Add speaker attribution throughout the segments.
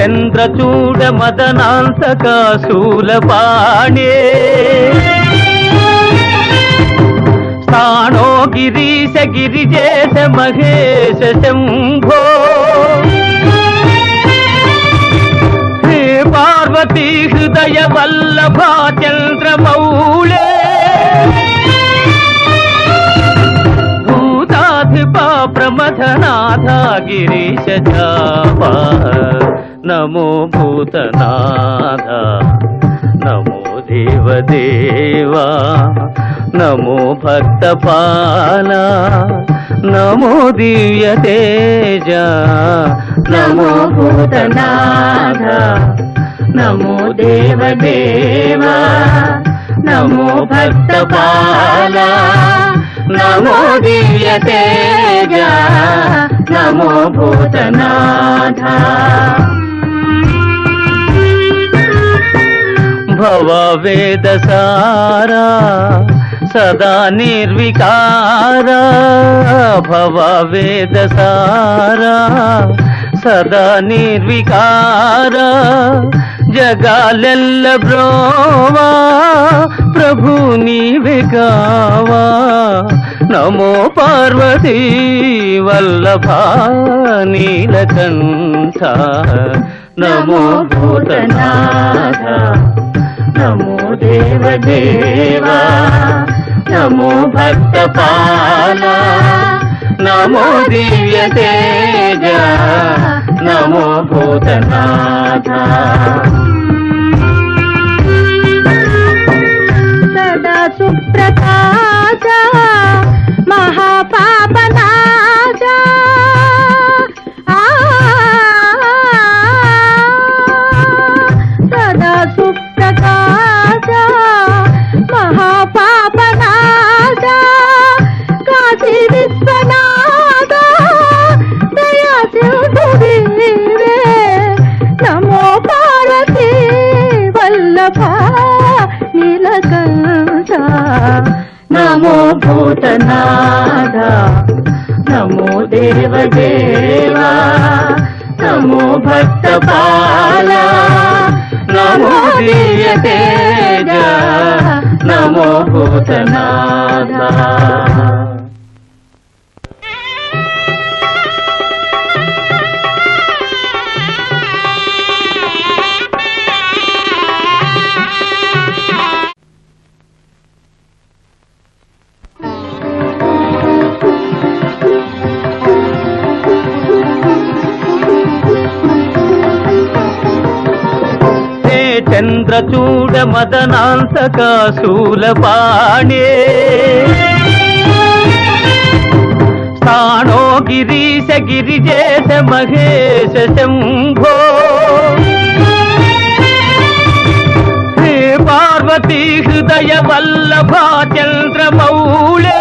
Speaker 1: చంద్రచూడ మదనాంతక శూలపాణే స్థానో గిరీశ గిరిజేశ మహేశ శంభో. హే పార్వతీ హృదయ వల్లభా చంద్రమౌళే. భూతాధిపా ప్రమథనాథ గిరీశ చాపా. నమో భూతనాథ నమో దేవదేవా నమో భక్తపాల నమో దివ్య తేజ నమో భూతనాథ నమో దేవదేవా నమో భక్తపాల నమో దివ్య తేజ నమో భూతనాథ. భవ వేద సారా సదా నిర్వికారా భవ వేద సారా సదా నిర్వికారా జగాలెల్ల బ్రోవా ప్రభు నీవే కావా నమో పార్వతీ వల్లభా నీలకంఠ నమో భూతనాథ నమో దేవదేవా నమో భక్తపాల నమో దివ్య తేజ నమో భూతనాథ.
Speaker 2: మహాపాపనాశ కాశీ విశ్వనాథ దయా సింధువీరే నమో పార్వతీ వల్లభ నీలకంఠ.
Speaker 1: నమో భూతనాథ నమో దేవదేవా నమో భూతనాథ చంద్రచూడ మదనాంతక శూలపాణే స్థానో గిరీశ గిరిజేశ మహేశ శంభో హే పార్వతీ హృదయ వల్లభా చంద్రమౌళే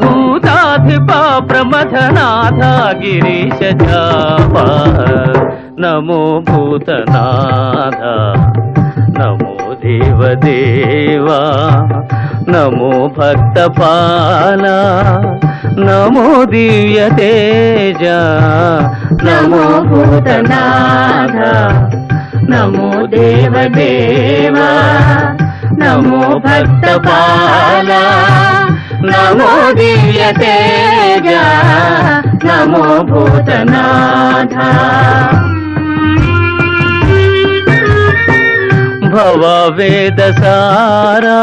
Speaker 1: భూతాధిపా ప్రమథనాథ గిరీశ చాపా. నమో భూతనాథ నమో దేవదేవా నమో భక్తపాల నమో దివ్య తేజ నమో భూతనాథ నమో దేవదేవా నమో భక్తపాల నమో దివ్య తేజ నమో భూతనాథ. భవ వేద సారా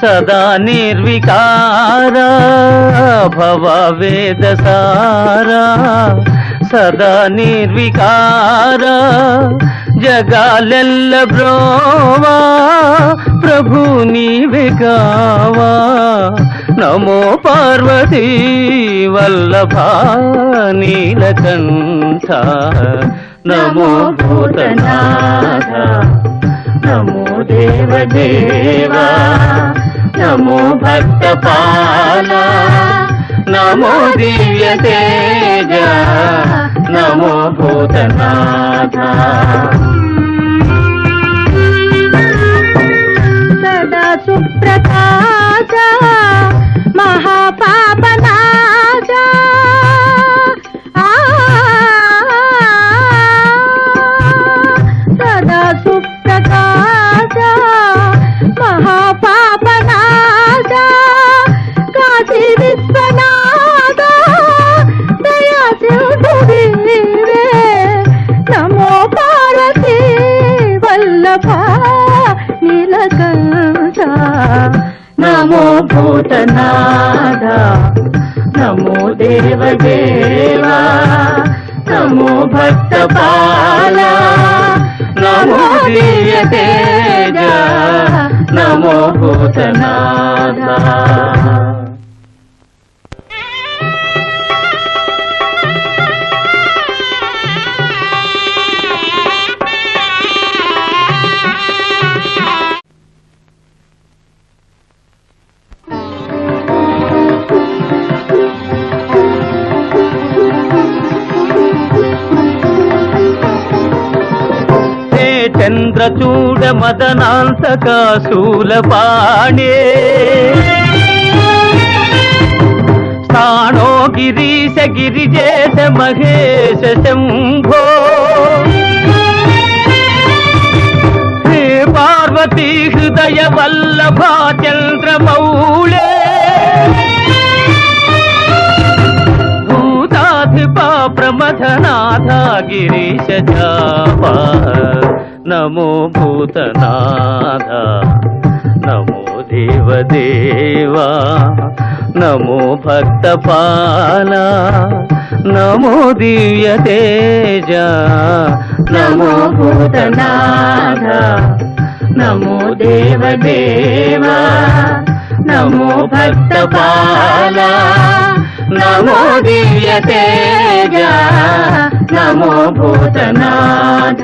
Speaker 1: సదా నిర్వికార భవ వేద సారా సదా నిర్వికార జగాలెల్ల బ్రోవా ప్రభు నీవే కావా నమో పార్వతీ వల్లభా నీలకంఠ నమో భూతనాథ దేవా నమో భక్త పాలా నమో దివ్య తేజ నమో భూతనాథ.
Speaker 2: సదా సుప్రకాశ
Speaker 1: భూతనాథ నమో దేవదేవా. నమో భక్త పాల నమో దివ్య తేజ నమో భూతనాథ. చంద్రచూడ మదనాంతక శూలపాణే. స్థానో గిరీశ గిరిజేశ మహేశ శంభో. హే పార్వతీ హృదయ వల్లభా చంద్రమౌళే భూతాధిపా ప్రమథనాథ గిరీశ జాపా నమో భూతనాథ నమో దేవదేవా నమో భక్తపాల నమో దివ్య తేజ నమో భూతనాథ నమో దేవదేవా నమో భక్తపాల నమో దివ్య తేజ నమో భూతనాథ.